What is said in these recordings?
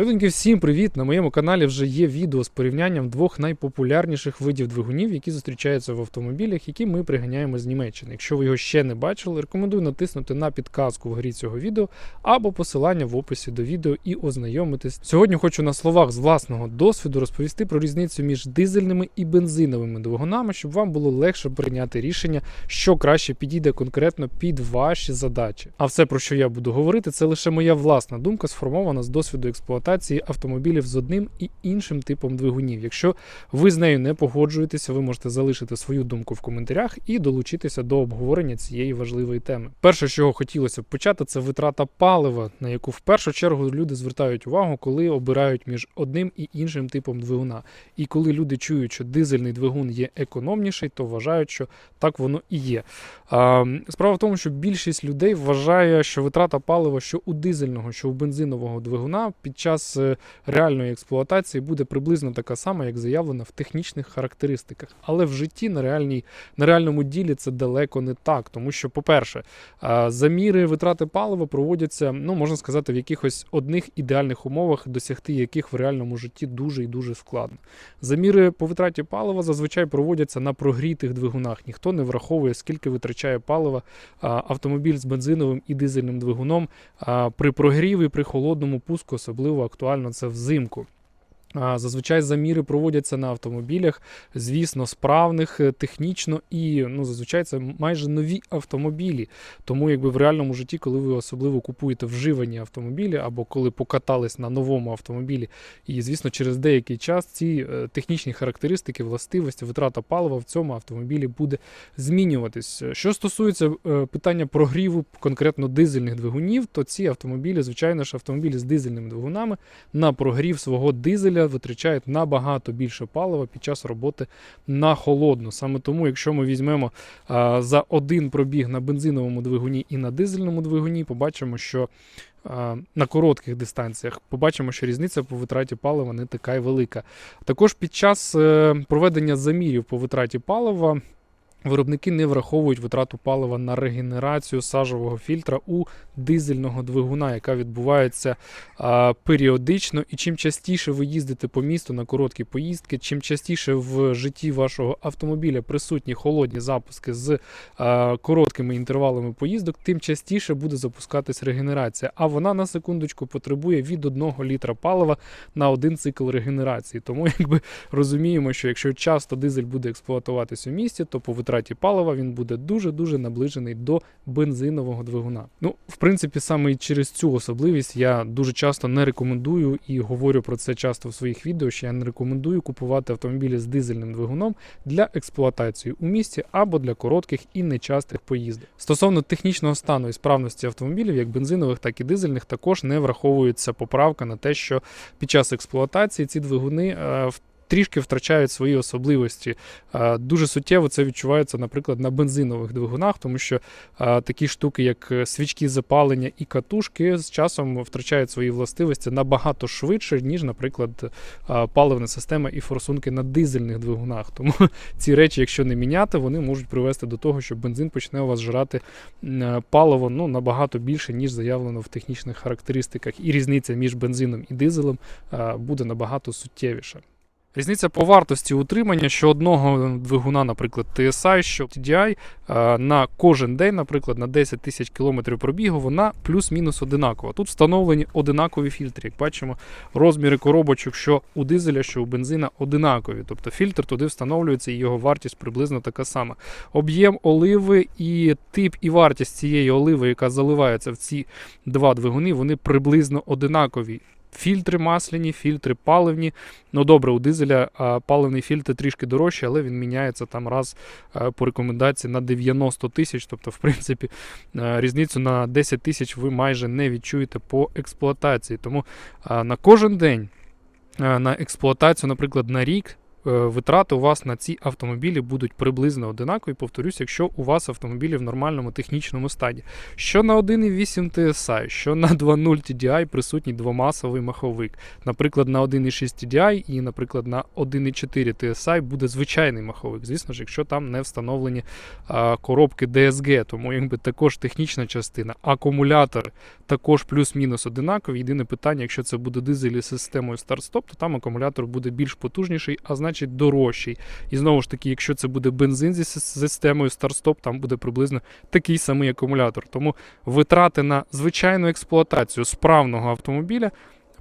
Люденьки, всім привіт! На моєму каналі вже є відео з порівнянням двох найпопулярніших видів двигунів, які зустрічаються в автомобілях, які ми приганяємо з Німеччини. Якщо ви його ще не бачили, рекомендую натиснути на підказку вгорі цього відео або посилання в описі до відео і ознайомитись. Сьогодні хочу на словах з власного досвіду розповісти про різницю між дизельними і бензиновими двигунами, щоб вам було легше прийняти рішення, що краще підійде конкретно під ваші задачі. А все, про що я буду говорити, це лише моя власна думка, сформована з досвіду експлуатації автомобілів з одним і іншим типом двигунів. Якщо ви з нею не погоджуєтеся, ви можете залишити свою думку в коментарях і долучитися до обговорення цієї важливої теми. Перше, з чого хотілося б почати, це витрата палива, на яку в першу чергу люди звертають увагу, коли обирають між одним і іншим типом двигуна. І коли люди чують, що дизельний двигун є економніший, то вважають, що так воно і є. Справа в тому, що більшість людей вважає, що витрата палива, що у дизельного, що у бензинового двигуна під час е, реальної експлуатації буде приблизно така сама, як заявлена в технічних характеристиках. Але в житті на реальній на реальному ділі це далеко не так, тому що, по-перше, заміри витрати палива проводяться, ну можна сказати, в якихось одних ідеальних умовах, досягти яких в реальному житті дуже і дуже складно. Заміри по витраті палива зазвичай проводяться на прогрітих двигунах. Ніхто не враховує, скільки витрачає палива автомобіль з бензиновим і дизельним двигуном при прогріві, при холодному пуску, особливо актуально це взимку. Зазвичай заміри проводяться на автомобілях, звісно, справних е, технічно і ну, зазвичай це майже нові автомобілі. Тому, якби в реальному житті, коли ви особливо купуєте вживані автомобілі або коли покатались на новому автомобілі, і звісно, через деякий час ці е, технічні характеристики, властивості, витрата палива в цьому автомобілі буде змінюватись. Що стосується е, питання прогріву конкретно дизельних двигунів, то ці автомобілі, звичайно ж, автомобілі з дизельними двигунами на прогрів свого дизеля витрачають набагато більше палива під час роботи на холодну. Саме тому, якщо ми візьмемо за один пробіг на бензиновому двигуні і на дизельному двигуні, побачимо, що на коротких дистанціях побачимо, що різниця по витраті палива не така й велика. Також під час е, проведення замірів по витраті палива. Виробники не враховують витрату палива на регенерацію сажового фільтра у дизельного двигуна, яка відбувається а, періодично. І чим частіше ви їздите по місту на короткі поїздки, чим частіше в житті вашого автомобіля присутні холодні запуски з а, короткими інтервалами поїздок, тим частіше буде запускатись регенерація. А вона на секундочку потребує від 1 літра палива на один цикл регенерації. Тому якби розуміємо, що якщо часто дизель буде експлуатуватись у місті, то по витраті палива він буде дуже-дуже наближений до бензинового двигуна. Ну, в принципі, саме і через цю особливість я дуже часто не рекомендую і говорю про це часто в своїх відео, що я не рекомендую купувати автомобілі з дизельним двигуном для експлуатації у місті або для коротких і нечастих поїздок. Стосовно технічного стану і справності автомобілів, як бензинових, так і дизельних, також не враховується поправка на те, що під час експлуатації ці двигуни е, в трішки втрачають свої особливості. Дуже суттєво це відчувається, наприклад, на бензинових двигунах, тому що такі штуки, як е, свічки запалення і катушки, з часом втрачають свої властивості набагато швидше, ніж, наприклад, е, паливна система і форсунки на дизельних двигунах. Тому ці речі, якщо не міняти, вони можуть привести до того, що бензин почне у вас жрати е, паливо ну, набагато більше, ніж заявлено в технічних характеристиках. І різниця між бензином і дизелем буде набагато суттєвіша. Різниця по вартості утримання, що одного двигуна, наприклад, TSI, що TDI, е, на кожен день, наприклад, на 10 тисяч кілометрів пробігу, вона плюс-мінус одинакова. Тут встановлені одинакові фільтри. Як бачимо, розміри коробочок, що у дизеля, що у бензина, одинакові. Тобто фільтр туди встановлюється і його вартість приблизно така сама. Об'єм оливи і тип і вартість цієї оливи, яка заливається в ці два двигуни, вони приблизно одинакові. Фільтри масляні, фільтри паливні. Ну добре, у дизеля паливний фільтр трішки дорожчий, але він міняється там раз по рекомендації на 90 тисяч. Тобто, в принципі, різницю на 10 тисяч ви майже не відчуєте по експлуатації. Тому на кожен день на експлуатацію, наприклад, на рік. Е, витрати у вас на ці автомобілі будуть приблизно одинакові. Повторюсь, якщо у вас автомобілі в нормальному технічному стані. Що на 1.8 TSI, що на 2.0 TDI присутній двомасовий маховик. Наприклад, на 1.6 TDI і, наприклад, на 1.4 TSI буде звичайний маховик. Звісно ж, якщо там не встановлені а, коробки DSG, тому якби також технічна частина. Акумулятор також плюс-мінус одинакові. Єдине питання, якщо це буде дизель із системою старт-стоп, то там акумулятор буде більш потужніший, а значить дорожчий. І знову ж таки, якщо це буде бензин зі системою старт-стоп, там буде приблизно такий самий акумулятор. Тому витрати на звичайну експлуатацію справного автомобіля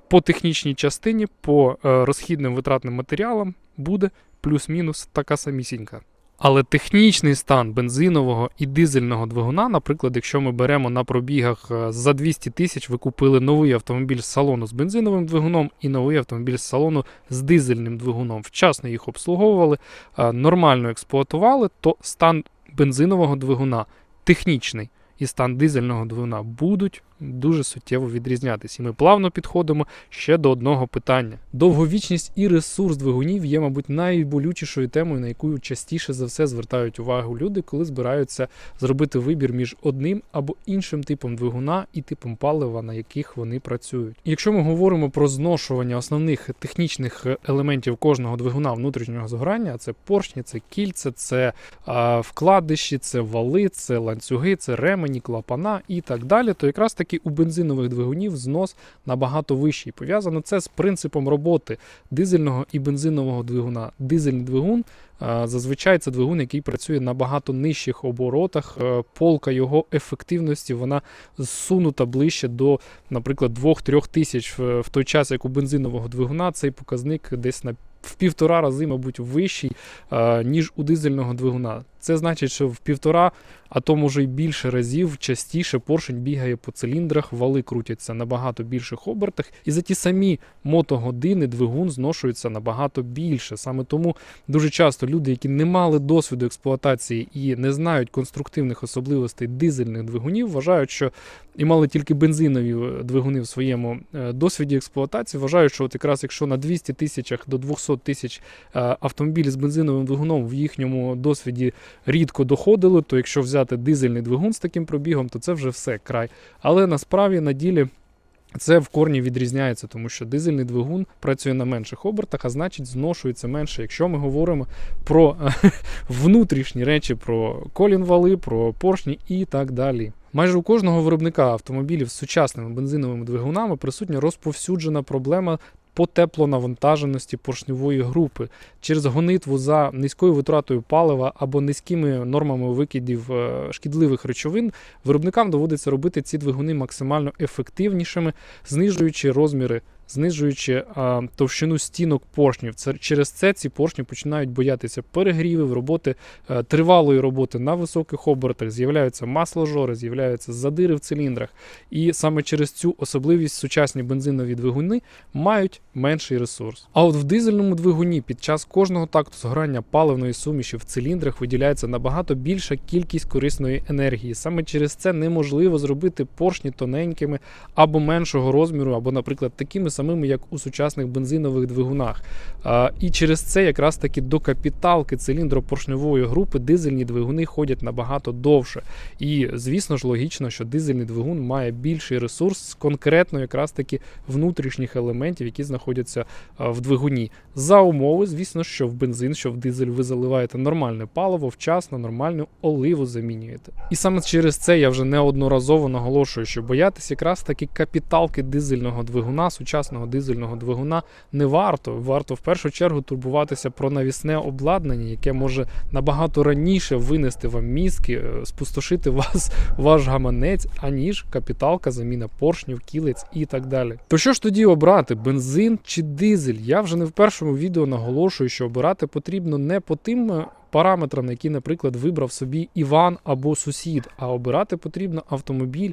по технічній частині, по е, розхідним витратним матеріалам буде плюс-мінус така самісінька. Але технічний стан бензинового і дизельного двигуна, наприклад, якщо ми беремо на пробігах е, за 200 тисяч, ви купили новий автомобіль з салону з бензиновим двигуном і новий автомобіль з салону з дизельним двигуном. Вчасно їх обслуговували, е, нормально експлуатували, то стан бензинового двигуна технічний і стан дизельного двигуна будуть дуже суттєво відрізнятися. І ми плавно підходимо ще до одного питання. Довговічність і ресурс двигунів є, мабуть, найболючішою темою, на яку частіше за все звертають увагу люди, коли збираються зробити вибір між одним або іншим типом двигуна і типом палива, на яких вони працюють. Якщо ми говоримо про зношування основних технічних елементів кожного двигуна внутрішнього згорання, це поршні, це кільце, це а, вкладиші, це вали, це ланцюги, це ремені, клапана і так далі, то якраз таки у бензинових двигунів знос набагато вищий. Пов'язано це з принципом роботи дизельного і бензинового двигуна. Дизельний двигун зазвичай це двигун, який працює на багато нижчих оборотах. Е, Полка його ефективності вона зсунута ближче до, наприклад, 2-3 тисяч в той час, як у бензинового двигуна цей показник десь на в півтора рази, мабуть, вищий, а, ніж у дизельного двигуна. Це значить, що в півтора, а то може й більше разів частіше поршень бігає по циліндрах, вали крутяться на багато більших обертах, і за ті самі мотогодини двигун зношується набагато більше. Саме тому дуже часто люди, які не мали досвіду експлуатації і не знають конструктивних особливостей дизельних двигунів, вважають, що і мали тільки бензинові е, двигуни в своєму е, досвіді експлуатації, вважають, що от якраз якщо на 200 тисячах до 200 тисяч е, автомобілі з бензиновим двигуном в їхньому досвіді рідко доходили, то якщо взяти дизельний двигун з таким пробігом, то це вже все край. Але насправді на ділі. Це в корні відрізняється, тому що дизельний двигун працює на менших обертах, а значить зношується менше. Якщо ми говоримо про е, внутрішні речі, про колінвали, про поршні і так далі. Майже у кожного виробника автомобілів з сучасними бензиновими двигунами присутня розповсюджена проблема по теплонавантаженості поршньової групи через гонитву за низькою витратою палива або низькими нормами викидів е, шкідливих речовин, виробникам доводиться робити ці двигуни максимально ефективнішими, знижуючи розміри. Знижуючи а, товщину стінок поршнів, це через це ці поршні починають боятися перегрівів, роботи е, тривалої роботи на високих обертах, з'являються масложори, з'являються задири в циліндрах. І саме через цю особливість сучасні бензинові двигуни мають менший ресурс. А от в дизельному двигуні під час кожного такту згорання паливної суміші в циліндрах виділяється набагато більша кількість корисної енергії. Саме через це неможливо зробити поршні тоненькими або меншого розміру, або, наприклад, такими самими, як у сучасних бензинових двигунах. І через це якраз таки до капіталки циліндропоршневої групи дизельні двигуни ходять набагато довше. І звісно ж логічно, що дизельний двигун має більший ресурс з конкретно якраз таки внутрішніх елементів, які знаходяться в двигуні. За умови, звісно, що в бензин, що в дизель ви заливаєте нормальне паливо, вчасно нормальну оливу замінюєте. І саме через це я вже неодноразово наголошую, що боятися якраз таки капіталки дизельного двигуна, сучасного дизельного двигуна не варто. Варто в першу чергу турбуватися про навісне обладнання, яке може набагато раніше винести вам мізки, е, спустошити вас ваш гаманець, аніж капіталка, заміна поршнів, кілець і так далі. То що ж тоді обрати? Бензин чи дизель? Я вже не в першому відео наголошую, що обирати потрібно не по тим е, параметрам, які, наприклад, вибрав собі Іван або сусід. А обирати потрібно автомобіль,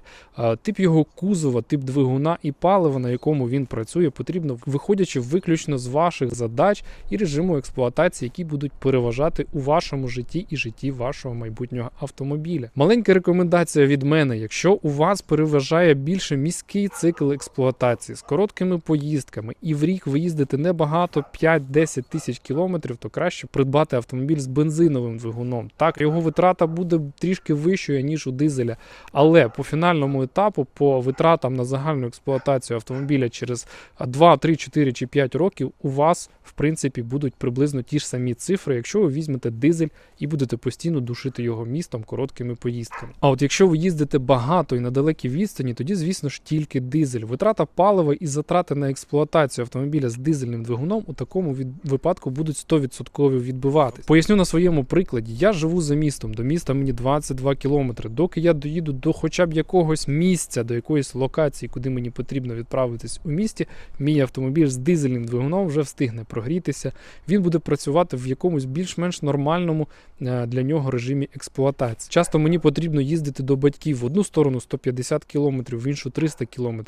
тип його кузова, тип двигуна і палива, на якому він працює, потрібно виходячи виключно з ваших задач і режиму експлуатації, які будуть переважати у вашому житті і житті вашого майбутнього автомобіля. Маленька рекомендація від мене: якщо у вас переважає більше міський цикл експлуатації з короткими поїздками, і в рік ви їздите небагато 5-10 тисяч кілометрів, то краще придбати автомобіль з бензиновим двигуном. Так, його витрата буде трішки вищою ніж у дизеля, але по фінальному етапу, по витратам на загальну експлуатацію автомобіля через 2, 3, 4 чи 5 років, у вас в принципі будуть приблизно ті ж самі цифри, якщо ви візьмете дизель і будете постійно душити його містом короткими поїздками. А от якщо ви їздите багато і на далекій відстані, тоді, звісно ж, тільки дизель. Витрата палива і затрати на експлуатацію автомобіля з дизельним двигуном у такому від... випадку будуть 100% відбиватись. Поясню на своєму прикладі. Я живу за містом, до міста мені 22 кілометри. Доки я доїду до хоча б якогось місця, до якоїсь локації, куди мені потрібно відправитись у місті, мій автомобіль з дизельним двигуном вже встигне прогрітися. Він буде працювати в якомусь більш-менш нормальному е, для нього режимі експлуатації. Часто мені потрібно їздити до батьків в одну сторону 150 км, в іншу 300 км.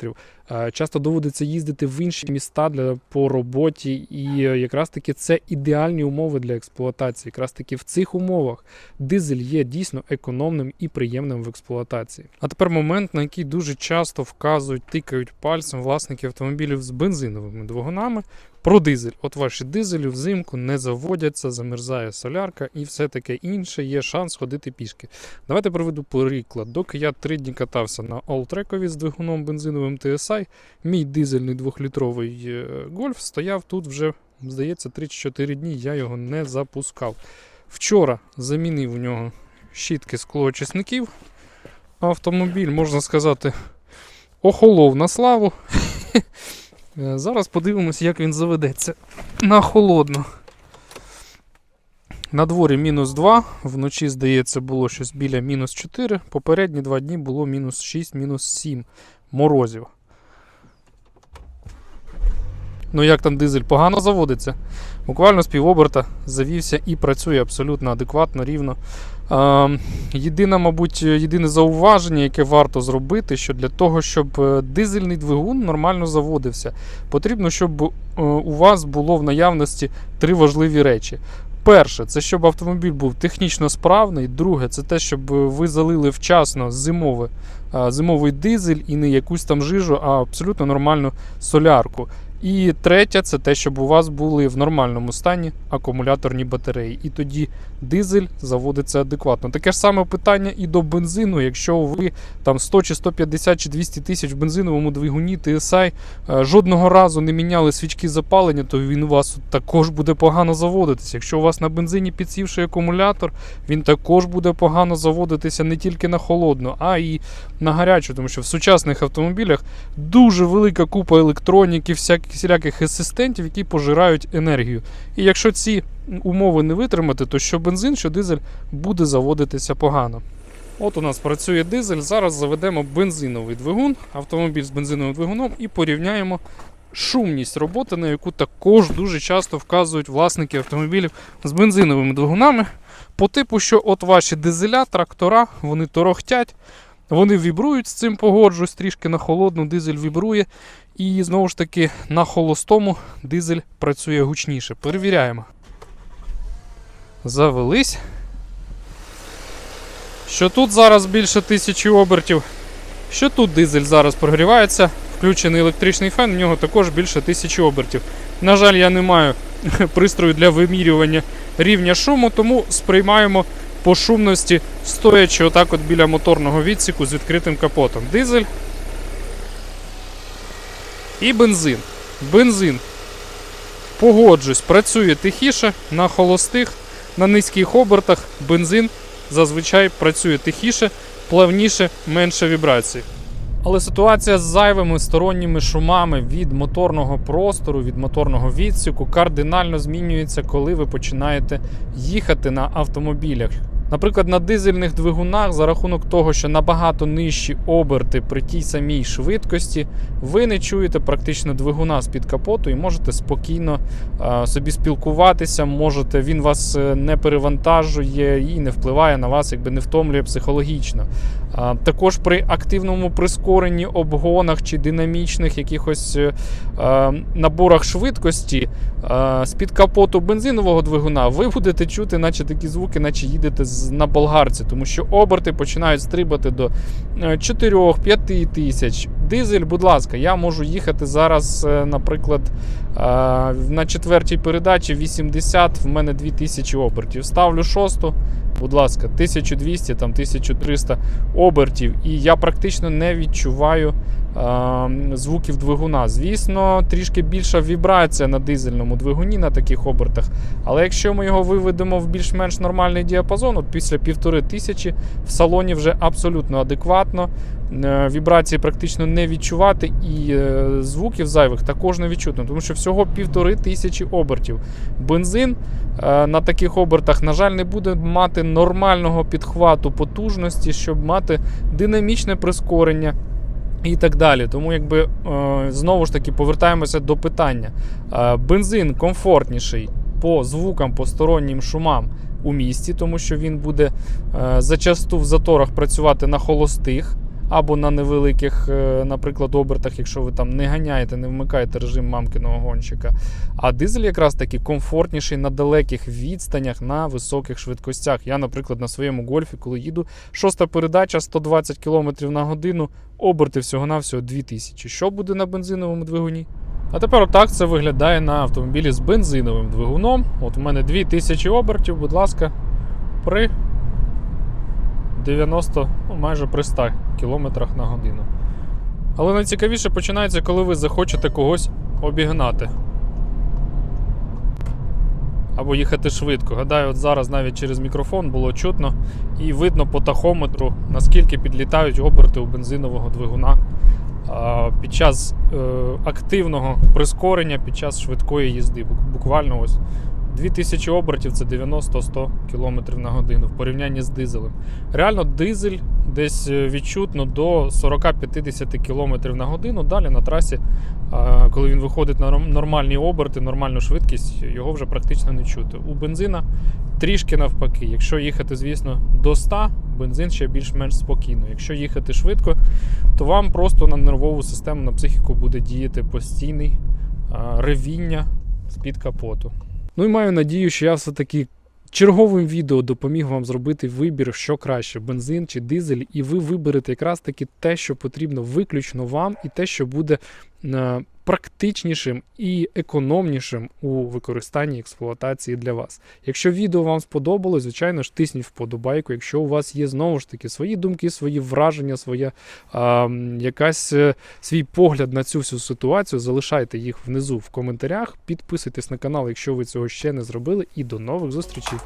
Е, Часто доводиться їздити в інші міста для по роботі, і е, якраз таки це ідеальні умови для експлуатації. Якраз таки в цих умовах дизель є дійсно економним і приємним в експлуатації. А тепер момент, на який дуже часто вказують, тикають пальцем власники автомобілів з бензиновими двигунами. Про дизель. От ваші дизелі взимку не заводяться, замерзає солярка і все таке інше, є шанс ходити пішки. Давайте проведу приклад. Доки я три дні катався на Alltrack з двигуном бензиновим TSI, мій дизельний двохлітровий е, гольф стояв тут вже, здається, 3-4 дні, я його не запускав. Вчора замінив у нього щітки склоочисників. Автомобіль, можна сказати, охолов на славу. Е, Зараз подивимося, як він заведеться на холодно. На дворі мінус 2, вночі, здається, було щось біля мінус 4. Попередні два дні було мінус 6, мінус 7 морозів. Ну, як там дизель погано заводиться. Буквально з півоберта завівся і працює абсолютно адекватно, рівно. Єдине, мабуть, єдине зауваження, яке варто зробити, що для того, щоб е, дизельний двигун нормально заводився, потрібно, щоб е, у вас було в наявності три важливі речі. Перше, це щоб автомобіль був технічно справний. Друге, це те, щоб ви залили вчасно зимове, зимовий дизель і не якусь там жижу, а абсолютно нормальну солярку. І третє, це те, щоб у вас були в нормальному стані акумуляторні батареї. І тоді дизель заводиться адекватно. Таке ж саме питання і до бензину. Якщо ви там 100 чи 150 чи 200 тисяч в бензиновому двигуні TSI е, жодного разу не міняли свічки запалення, то він у вас також буде погано заводитися. Якщо у вас на бензині підсівший акумулятор, він також буде погано заводитися не тільки на холодну, а і на гарячу, тому що в сучасних автомобілях дуже велика купа електроніки, всяких всіляких асистентів, які пожирають енергію. І якщо ці умови не витримати, то що бензин, що дизель буде заводитися погано. От у нас працює дизель. Зараз заведемо бензиновий двигун, автомобіль з бензиновим двигуном і порівняємо шумність роботи, на яку також дуже часто вказують власники автомобілів з бензиновими двигунами. По типу, що от ваші дизеля, трактора, вони торохтять, вони вібрують з цим погоджуюсь, трішки на холодну дизель вібрує. І знову ж таки на холостому дизель працює гучніше. Перевіряємо. Завелись. Що тут зараз більше тисячі обертів. Що тут дизель зараз прогрівається. Включений електричний фен, в нього також більше тисячі обертів. На жаль, я не маю пристрою для вимірювання рівня шуму, тому сприймаємо по шумності, стоячи отак от біля моторного відсіку з відкритим капотом. Дизель і бензин. Бензин. Погоджусь, працює тихіше на холостих, на низьких обертах. Бензин зазвичай працює тихіше, плавніше, менше вібрацій. Але ситуація з зайвими сторонніми шумами від моторного простору, від моторного відсіку кардинально змінюється, коли ви починаєте їхати на автомобілях. Наприклад, на дизельних двигунах за рахунок того, що набагато нижчі оберти при тій самій швидкості, ви не чуєте практично двигуна з-під капоту і можете спокійно е, собі спілкуватися. Можете, він вас е, не перевантажує і не впливає на вас, якби не втомлює психологічно. Також при активному прискоренні обгонах чи динамічних якихось е, е, наборах швидкості е, з-під капоту бензинового двигуна ви будете чути, наче такі звуки, наче їдете на болгарці, тому що оберти починають стрибати до 4-5 тисяч. Дизель, будь ласка, я можу їхати зараз, е, наприклад, е, на четвертій передачі 80, в мене 2000 обертів. Ставлю шосту, будь ласка, 1200, там 1300 обертів, і я практично не відчуваю звуків двигуна. Звісно, трішки більша вібрація на дизельному двигуні на таких обертах. Але якщо ми його виведемо в більш-менш нормальний діапазон, от після півтори тисячі в салоні вже абсолютно адекватно. е, Вібрації практично не відчувати, і е, звуків зайвих також не відчутно, тому що всього півтори тисячі обертів. Бензин е, на таких обертах, на жаль, не буде мати нормального підхвату потужності, щоб мати динамічне прискорення. І так далі. Тому, якби е, знову ж таки повертаємося до питання. Е, бензин комфортніший по звукам, по стороннім шумам у місті, тому що він буде е, зачасту в заторах працювати на холостих або на невеликих, е, наприклад, обертах, якщо ви там не ганяєте, не вмикаєте режим мамкиного гонщика. А дизель якраз таки комфортніший на далеких відстанях, на високих швидкостях. Я, наприклад, на своєму гольфі, коли їду, шоста передача 120 км на годину, оберти всього-навсього 2000. Що буде на бензиновому двигуні? А тепер отак це виглядає на автомобілі з бензиновим двигуном. От у мене 2000 обертів, будь ласка, при 90, ну майже при 100 км на годину. Але найцікавіше починається, коли ви захочете когось обігнати. Або їхати швидко. Гадаю, от зараз навіть через мікрофон було чутно і видно по тахометру, наскільки підлітають оберти у бензинового двигуна під час е, активного прискорення, під час швидкої їзди. Буквально ось 2000 обертів це 90-100 км на годину в порівнянні з дизелем. Реально, дизель десь е, відчутно до 40-50 км на годину. Далі на трасі, коли він виходить на нормальні оберти, нормальну швидкість, його вже практично не чути. У бензина трішки навпаки. Якщо їхати, звісно, до 100, бензин ще більш-менш спокійно. Якщо їхати швидко, то вам просто на нервову систему, на психіку буде діяти постійний ревіння з-під капоту. Ну і маю надію, що я все-таки черговим відео допоміг вам зробити вибір, що краще, бензин чи дизель, і ви виберете якраз таки те, що потрібно виключно вам, і те, що буде е, практичнішим і економнішим у використанні експлуатації для вас. Якщо відео вам сподобалось, звичайно ж тисніть вподобайку. Якщо у вас є знову ж таки свої думки, свої враження, своя а, якась е, свій погляд на цю всю ситуацію, залишайте їх внизу в коментарях. Підписуйтесь на канал, якщо ви цього ще не зробили. І до нових зустрічей.